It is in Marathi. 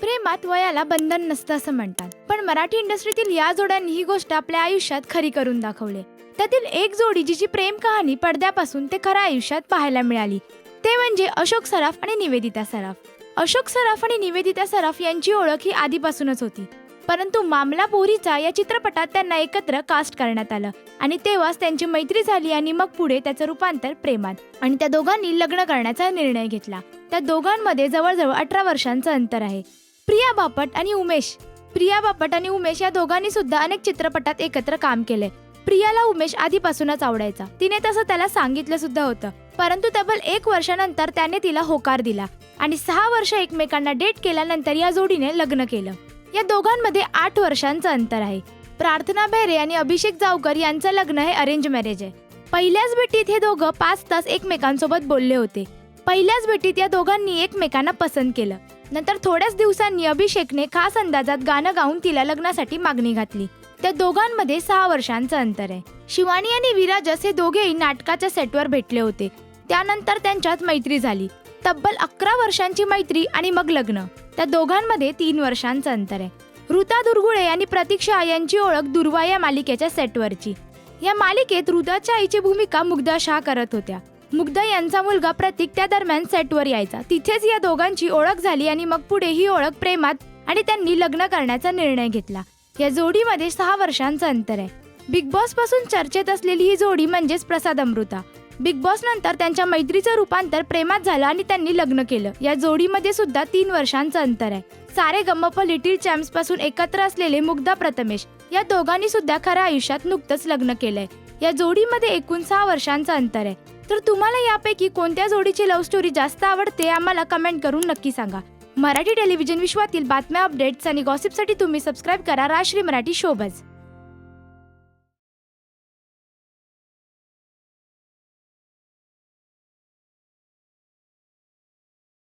प्रेमात वयाला बंधन नसतं असं म्हणतात. पण मराठी इंडस्ट्रीतील या जोड्यांनी ही गोष्ट आपल्या आयुष्यात खरी करून दाखवले. त्यातील एक जोडी जिची प्रेम कहाणी पडद्यापासून ते खऱ्या आयुष्यात पाहायला मिळाली. ते म्हणजे अशोक सराफ आणि निवेदिता सराफ. अशोक सराफ आणि निवेदिता सराफ यांची ओळख ही आधीपासूनच होती. परंतु मामला पोरीचा या चित्रपटात त्यांना एकत्र कास्ट करण्यात आलं आणि तेव्हाच त्यांची मैत्री झाली आणि मग पुढे त्याचं रूपांतर प्रेमात आणि त्या दोघांनी लग्न करण्याचा निर्णय घेतला. त्या दोघांमध्ये जवळजवळ अठरा वर्षांचं अंतर आहे. प्रिया बापट आणि उमेश. प्रिया बापट आणि उमेश या दोघांनी सुद्धा अनेक चित्रपटात एकत्र काम केले. प्रियाला उमेश आधीपासूनच आवडायचा. तिने तसं त्याला सांगितलं सुद्धा होतं. परंतु तब्बल एक वर्षानंतर त्याने तिला होकार दिला आणि सहा वर्ष एकमेकांना डेट केल्यानंतर या जोडीने लग्न केलं. या दोघांमध्ये आठ वर्षांचं अंतर आहे. प्रार्थना भैरे आणि अभिषेक जावकर यांचं लग्न हे अरेंज मॅरेज आहे. पहिल्याच भेटीत हे दोघं पाच तास एकमेकांसोबत बोलले होते. पहिल्याच भेटीत या दोघांनी एकमेकांना पसंत केलं. नंतर थोड्याच दिवसांनी अभिषेकने खास अंदाजात गाणं गाऊन तिला लग्नासाठी मागणी घातली. त्या दोघांमध्ये सहा वर्षांचं अंतर आहे. शिवानी आणि विराजस हे दोघेही नाटकाच्या सेटवर भेटले होते. त्यानंतर त्यांच्यात मैत्री झाली. तब्बल अकरा वर्षांची मैत्री आणि मग लग्न. त्या दोघांमध्ये तीन वर्षांचं अंतर आहे. ऋता दुर्गुळे आणि प्रतीक्षा यांची ओळख दुर्वा या मालिकेच्या सेटवरची. या मालिकेत ऋताच्या आईची भूमिका मुग्धा शाह करत होत्या. मुग्धा यांचा मुलगा प्रतीक त्या दरम्यान सेटवर यायचा. तिथेच या दोघांची ओळख झाली आणि मग पुढे ही ओळख प्रेमात आणि त्यांनी लग्न करण्याचा निर्णय घेतला. या जोडीमध्ये सहा वर्षांचं अंतर आहे. बिग बॉसपासून चर्चेत असलेली ही जोडी म्हणजेच प्रसाद अमृता. बिग बॉस नंतर त्यांच्या मैत्रीचं रूपांतर प्रेमात झालं आणि त्यांनी लग्न केलं. या जोडीमध्ये सुद्धा तीन वर्षांचं अंतर आहे. सारे गमप लिटिल चॅम्प्सपासून एकत्र असलेले मुग्धा प्रथमेश या दोघांनी सुद्धा खऱ्या आयुष्यात नुकतंच लग्न केलंय. या जोडीमध्ये एकूण सहा वर्षांचं अंतर आहे. तर तुम्हाला यापैकी कोणत्या जोडीची लव्ह स्टोरी जास्त आवडते आम्हाला कमेंट करून नक्की सांगा. मराठी टेलिव्हिजन विश्वातील बातम्या अपडेट्स आणि गॉसिपसाठी तुम्ही सबस्क्राईब करा राश्री मराठी शोबज